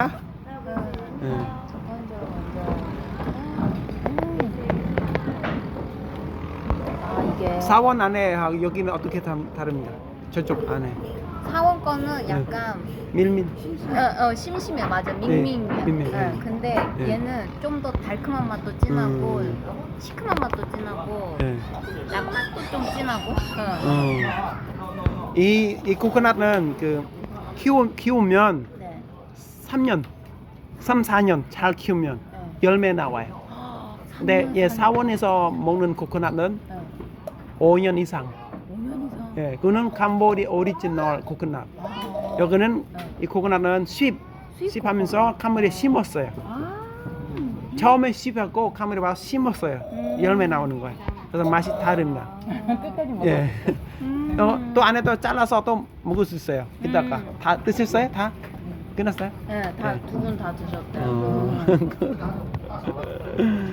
예. 아 이게 사원 안에 하고 여기는 어떻게 다, 다릅니다. 저쪽 안에 사원 거는 약간 밀민. 어, 어 심심해 맞아 밍밍. 네, 밍밍, 예, 네. 근데 네. 얘는 좀 더 달콤한 맛도 진하고 음. 시큼한 맛도 진하고 예. 짠맛도 좀 진하고. 어. 어. 이, 이 코코넛은 그 키우, 키우면 네. 3년, 3, 4년 잘 키우면 네. 열매 나와요. 근데 삼년, 예. 사원에서 먹는 코코넛은 네. 5년 이상. 5년 이상. 예, 그는 캄보디 오리지널 코코넛. 아. 여기는 네. 이 코코넛은 씹, 수입 씹하면서 카메라에 심었어요. 아. 처음에 씹었고 카메라 와서 심었어요. 음. 열매 나오는 거예요. 그래서 맛이 다릅니다. 끝까지 먹어. 예. 음. 어, 또 안에 또 잘라서 또 먹을 수 있어요. 이따가 음. 다 드셨어요? 다 끝났어요? 네, 다 네. 두분 다 드셨대요. 어.